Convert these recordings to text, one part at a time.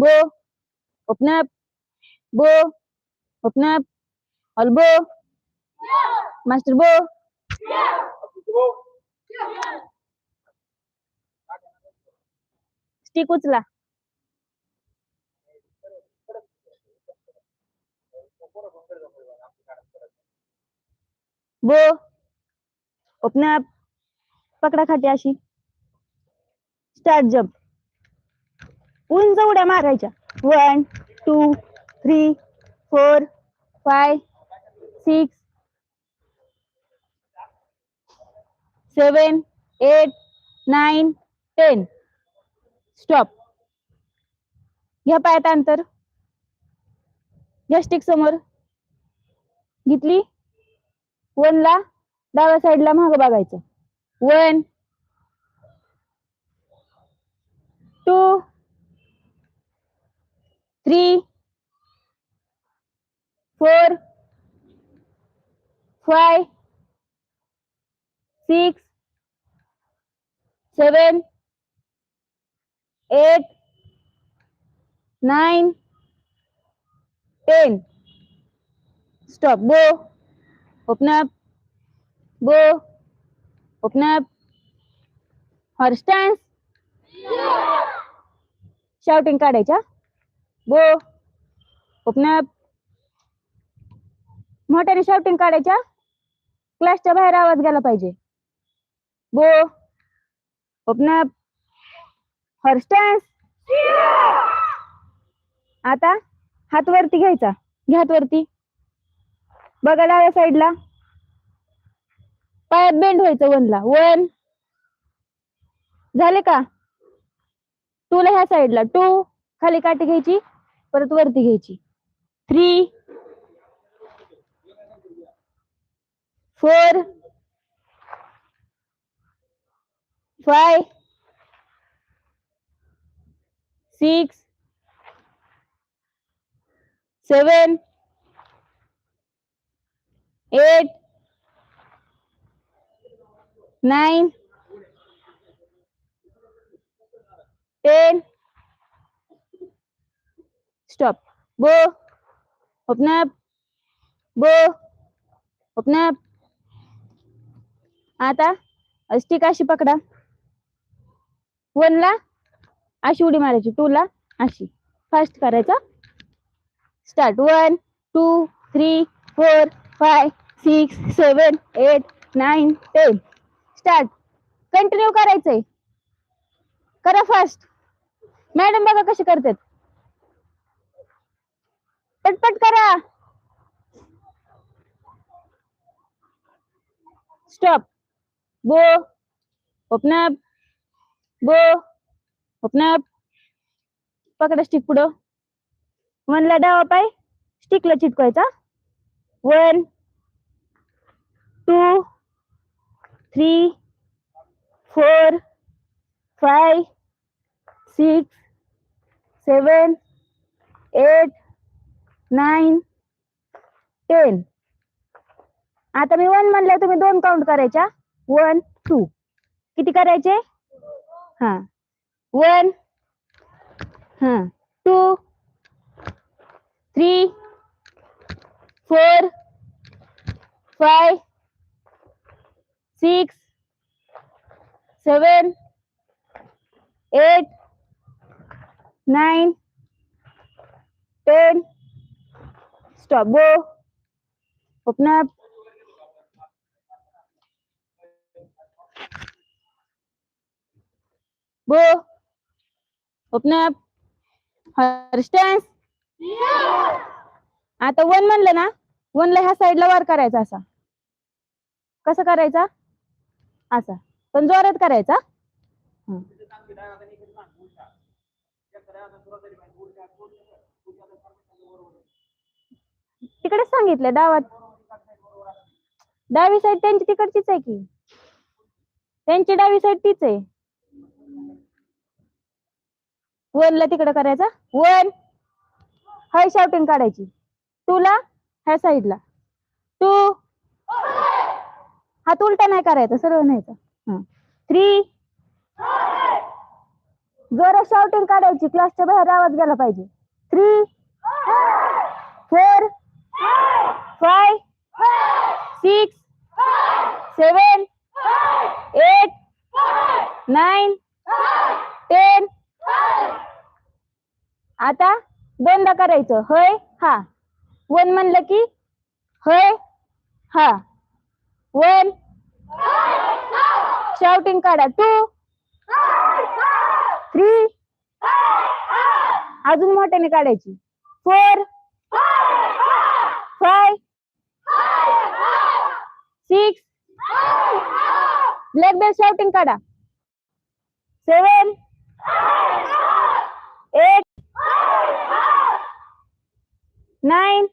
Bo. Open up. Bo. Open up. All Bo. Master Bo. Stick उचला बो open up पकडा खाटी अशी स्टार्ट जम्प उंच उड्या मारायच्या. One two three four five six seven eight nine ten stop घ्या पायात अंतर. घ्या स्टिक समोर. घेतली. वनला डाव्या साईडला माग बघायचं. One two three four five six seven eight nine ten stop go open up go open up horse stance shouting काढायच्या बो. open मोठ्याने शाउटिंग काढायच्या. क्लासच्या बाहेर आवाज गेला पाहिजे. बो. ओपन अप आता हात वरती घ्यायचा. घ्या वरती. बघा डाव्या साईडला पायात बेंड व्हायचं वनला. वन. झाले का? टूला ह्या साईडला टू. खाली काठी घ्यायची. परत वरती घ्यायची. Three four five six seven eight nine ten Stop. Bo. Open up. Bo. Open up. आता स्टिक अशी पकडा वनला अशी उडी मारायची टू ला अशी फास्ट करायचा start one two three four five six seven eight nine ten start continue करायचंय करा फास्ट मॅडम बघा कशी करतात पटपट करा. Stop go open up go open up पकडा स्टिक पुढं. वनला डावा पाय. स्टिकला चिटकवायचा. One two three four five six seven eight nine ten. आता मी वन म्हणलं तुम्ही दोन काउंट करायच्या. One two. किती करायचे? हा. वन हा. Two three four five six seven eight nine ten go open up go open up horse stance आता वन म्हणलं ना वनला ह्या साईडला वर करायचा असा. कसं करायचा? असा. पण जोरात करायचा. तिकडेच सांगितलं डावात डावी साईड त्यांची तिकडचीच आहे की? त्यांची डावी साईड तीच आहे. वनला तिकडे करायचा? वन. हाय शाउटिंग काढायची. तुला ह्या साईडला टू हात उलटा नाही करायचा सरळ न्यायचा. थ्री जोरात शाउटिंग काढायची क्लासच्या बाहेर आवाज गेला पाहिजे. Three four five six seven eight nine ten. आता दोनदा करायचं. हय? हा. वन म्हणलं की हय? हा. वन. शाउटिंग काढा. टू थ्री अजून मोठ्याने काढायची. Four six black belt shouting काढा seven eight nine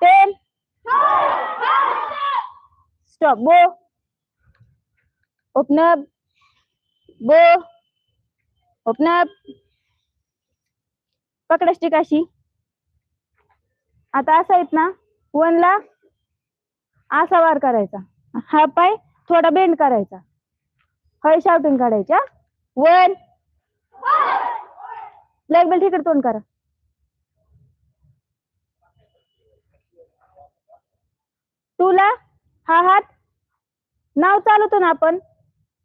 ten stop bow open up bow open up पकडा स्टिक अशी आता असं आहेत ना वनला असा वार करायचा. हा पाय थोडा बेंड करायचा. हय शावटून काढायच्या वन. ब्लॅक बिल तिकडे तोंड करा. तुला हा हात नाव चालवतो ना आपण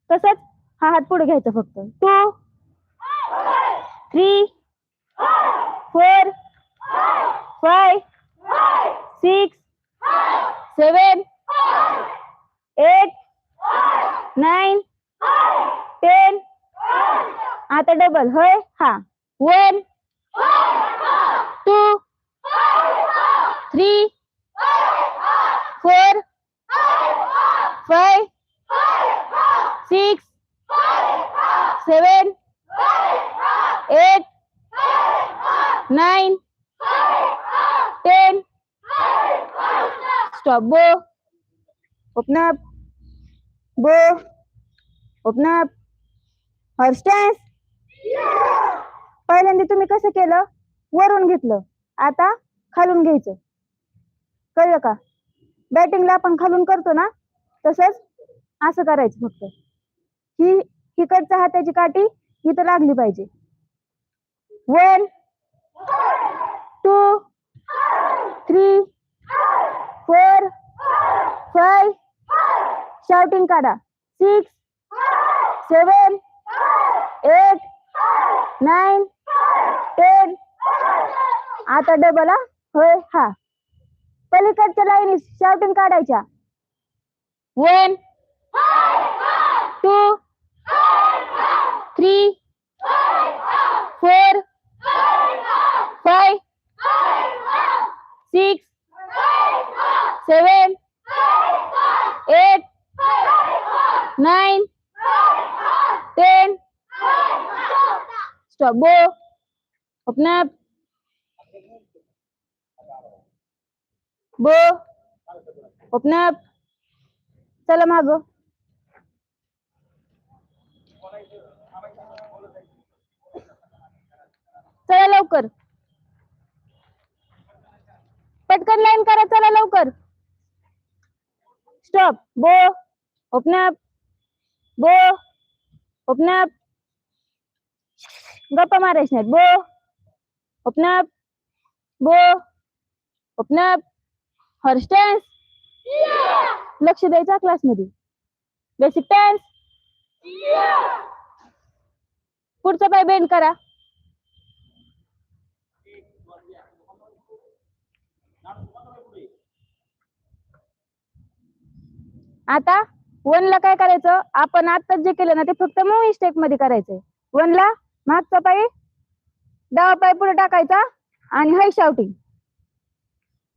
तसंच हा हात पुढे घ्यायचा फक्त. Two. Three. Four. Five. Six. Seven, eight nine ten. आता डबल होय? हा. One two three four five six seven eight nine stop bow Open up. Bow Open up. Horse stance पहिल्यांदा तुम्ही कसं केलं? वरून घेतलं. आता खालून घ्यायचं. कळलं का? बॅटिंगला आपण खालून करतो ना तसंच असं करायचं फक्त. ही तिकडच्या हाताची काठी इथं लागली पाहिजे. One two three four five shouting काढा. Six seven eight nine ten. आता डबल हा? होय हा. पलीकडच्या लाईनी शाउटिंग काढायच्या. One two three four five six seven eight nine ten Stop. Bow Open up. Bow Open up. चला माग चला लवकर पटकन लाईन करा चला लवकर stop bow open up bow open up गप्पा मारायच्या नाहीत bow open up bow open up horse stance लक्ष द्यायचा क्लासमध्ये बेसिक टॅन्स पुढचा पाय बेंड करा. आता वनला काय करायचं? आपण आता जे केलं ना ते फक्त मूवी स्टेपमध्ये करायचंय. वनला मागचा पाय डावा पाय पुढे टाकायचा आणि हाय शेवटी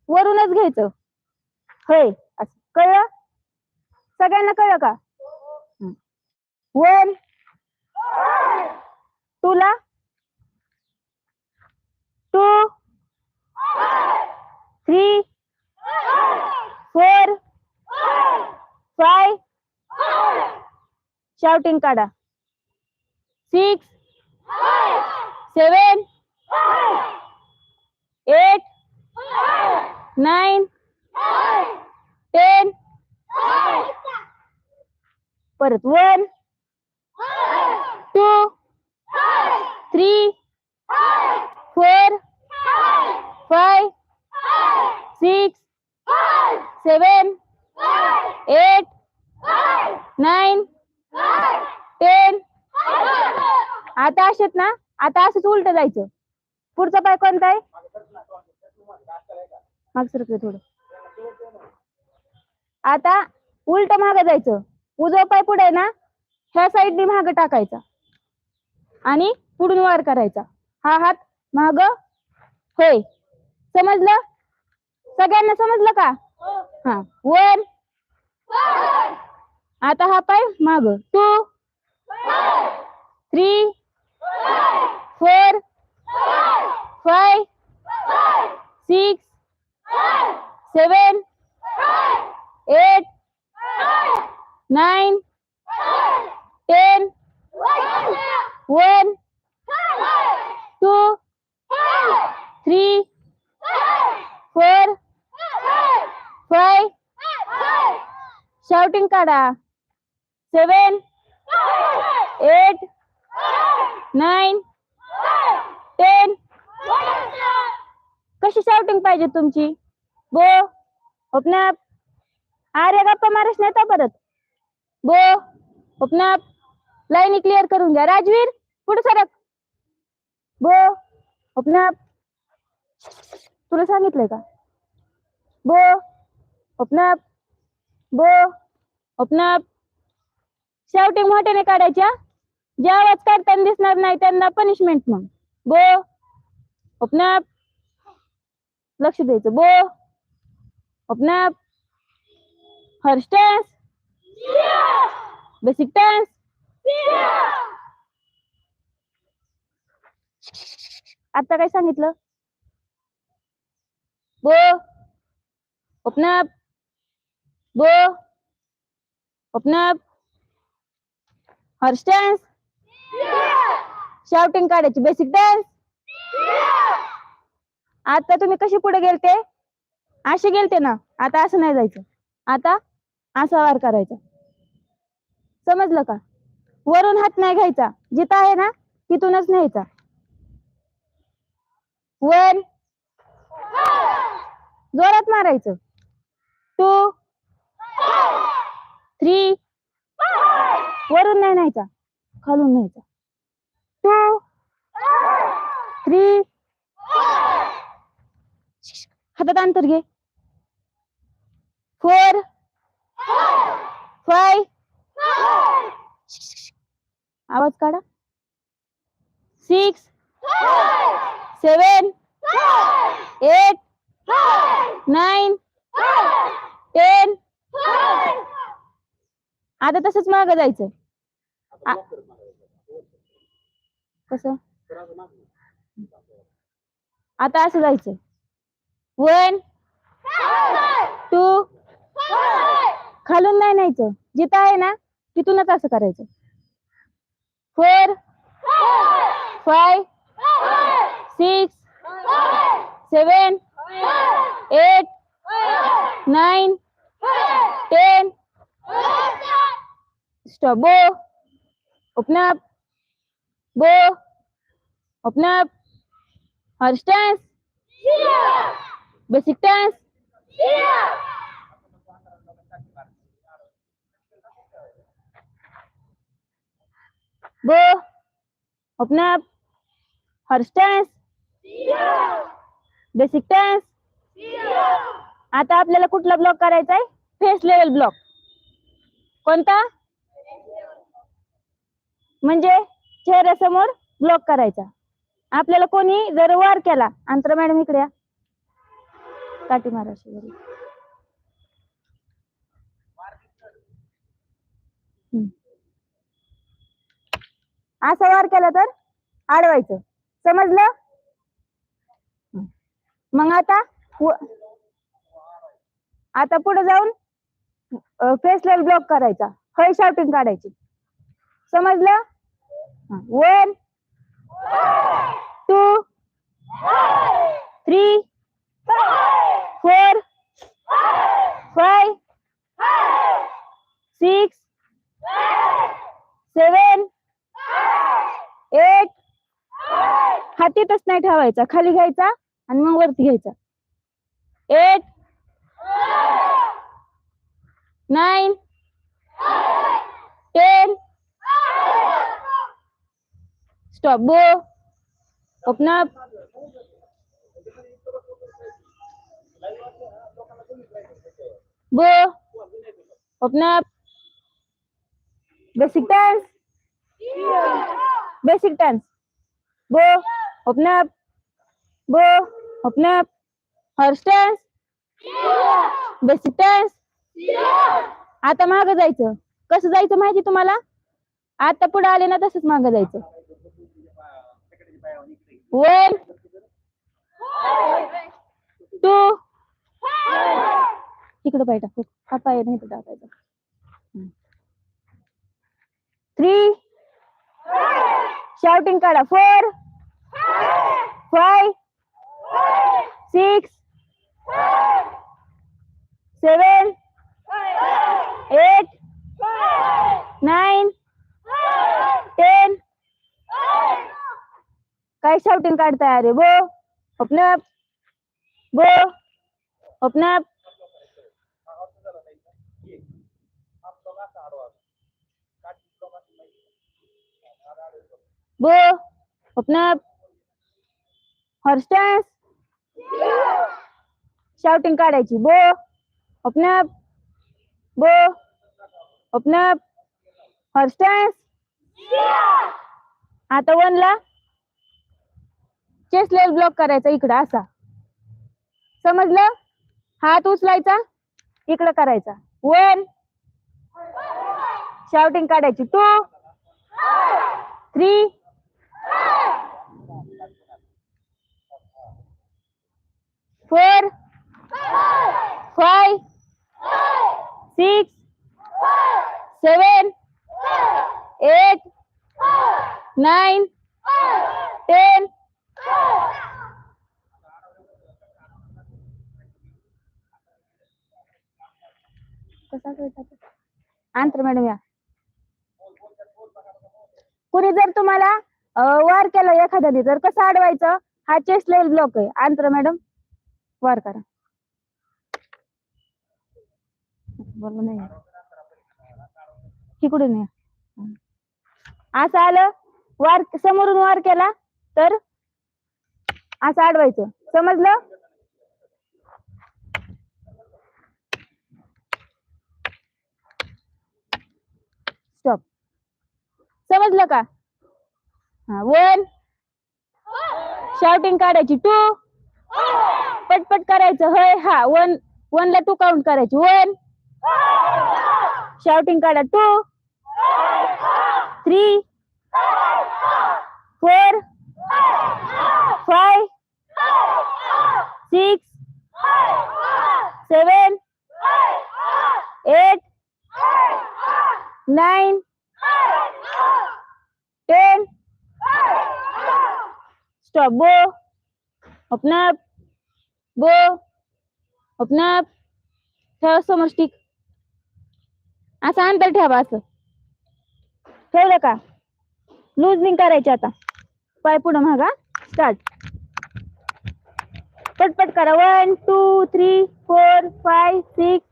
वरूनच घ्यायचं. होय असं. कळलं? सगळ्यांना कळलं का? वन. तुला two. Three. Four. Five shouting काढा. Six seven eight nine ten परत one. Two three four five six seven nine ten. आता असेच ना आता असंच उलट जायचं. पुढचा पाय कोणता आहे? माग सरकलं थोडं. आता उलट माग जायचं. उजव पाय पुढे ना ह्या साईडने माग टाकायचा. आणि पुढून वार करायचा. हा हात माग होय. समजलं? सगळ्यांना समजलं का? हा. वन आता हा पाय माग. Two. Three. Four. Five. Six. Seven. Eight. Nine. Ten. One. Two. Three. Four. Five. Shouting काढा. Seven eight nine ten. कशी शाउटिंग पाहिजे तुमची? बो ओपनअप अरे गप्पा मारस नाही तर परत बो ओपनअप लाईनी क्लिअर करून घ्या. राजवीर पुढे सरक. बो ओपनअप तुला सांगितलंय का? बो ओपनअप बो ओपनअप शेवटी मोठ्याने काढायच्या. जे आवाज काढताना दिसणार नाही त्यांना पनिशमेंट मग बो. ओपनाप लक्ष द्यायचं. Bow. Open up first stance basic stance आता काय सांगितलं? Bow. Open up bow. Open up horse stance shouting काढायची. बेसिक डान्स आता तुम्ही कशी पुढे गेलते? असे गेलते ना? आता असं नाही जायचं. आता असा वार करायचा. समजलं का? वरून हात नाही घ्यायचा. जिथं आहे ना तिथूनच न्यायचा. वन. जोरात मारायचं. टू. थ्री. वरून नाही न्यायचा. खालून न्यायचा. टू थ्री हातात अंतर घे. फोर फाय आवाज काढा. Six seven eight nine ten आता तसंच मागं जायचं. आ- कसं? आता असं जायचं. वन टू खालून नाही न्यायचं. जिथं आहे ना तिथूनच असं करायचं. Four five six seven eight nine ten stop bow open up bow open up horse stance basic stance bow open up horse stance basic stance आता आपल्याला कुठला ब्लॉक करायचा आहे फेस लेवल ब्लॉक कोणता? म्हणजे चेहऱ्यासमोर ब्लॉक करायचा. आपल्याला कोणी जर वार केला अंतर मॅडम इकडे काठी मारा असा वार केला तर अडवायचं समजलं? मग आता आता पुढे जाऊन फेसलेल ब्लॉक करायचा. हय शाउटिंग काढायची. समजलं? One two three four five six seven eight हातीतच नाही ठेवायचा. खाली घ्यायचा आणि मग वरती घ्यायचा. Eight nine ten stop go open up open up basic dance basic tense. Bo. open up go open up horse dance basic dance आता माग जायचं कसं जायचं माहिती तुम्हाला आता पुढे आले ना तसंच माग जायचं वन टू तिकडे पाय टाकू. हा पाय नाही तर टाकायचा थ्री शाउटिंग काढा. Four five six seven eight nine ten काय शाउटिंग काढताय अरे bow open up bow open up Go. Open up. Horse काढायची. Bow open up bow open up horse आता वनला चेस्ट लेवल ब्लॉक करायचा इकडं असा. समजलं? हात उचलायचा इकडं करायचा. वन शाउटिंग काढायची. Two three four five six seven eight nine ten आंतर मॅडम या. कुणी जर तुम्हाला वार केला एखाद्याने जर कसं अडवायचं? हा चेस्ट लेवल ब्लॉक आहे. आंतर मॅडम. वार करा. बोललो नाही तिकडून या. असं आलं वार समोरून वार केला तर असं अडवायचं. समजलं? स्टॉप समजलं का? हा वन. शाउटिंग काढायची. टू पटपट करायचं. होय हा वन. वन ला टू काउंट करायची. वन शाउटिंग काढा. Two three four five six seven eight nine ten stop go Open up. Go Open up. ठेवा समोर स्टिक असं अंतर ठेवा असं ठेवलं का? लूजनिंग करायची आता. पाय पुढं मागा. स्टार्ट पटपट करा. One two three four five six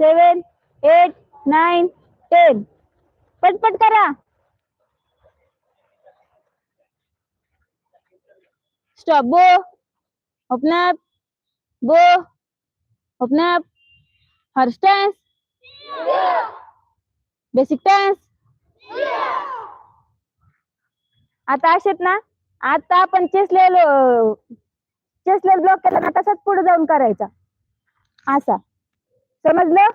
seven eight nine ten पटपट करा. Stop bow. Open up bow. Open up horse stance. Basic stance. आता असेत ना आता आपण चेस चेसलेल ब्लॉक केला ना तसाच पुढे जाऊन करायचा. असा. समजलं?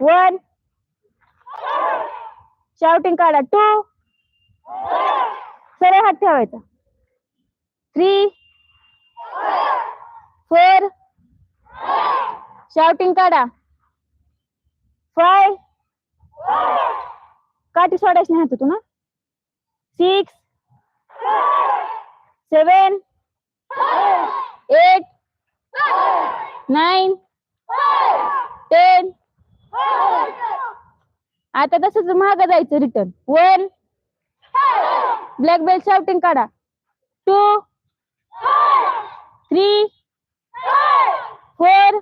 वन शाउटिंग काढा. टू सरळ हात ठेवायचा. थ्री फोर शाउटिंग काढा. फाय काठी सोडायची नाही हातातून ना six seven eight nine ten आता तसंच महाग जायचं return one black belt shouting काढा. Two three four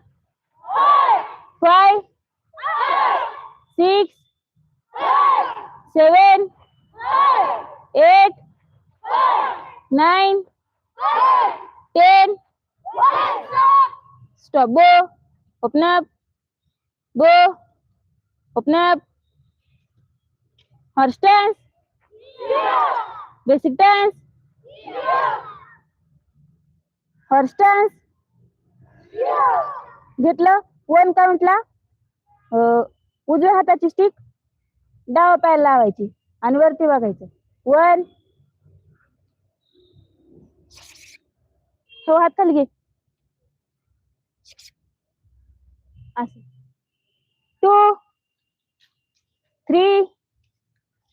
five six seven eight nine ten stop bow open up bow open up horse stance basic stance horse stance घेतलं? One काउंटला उजव्या हाताची stick डावा पायाला लावायची आणि वरती बघायचं. वन हो हात खाली घे. असं. Two three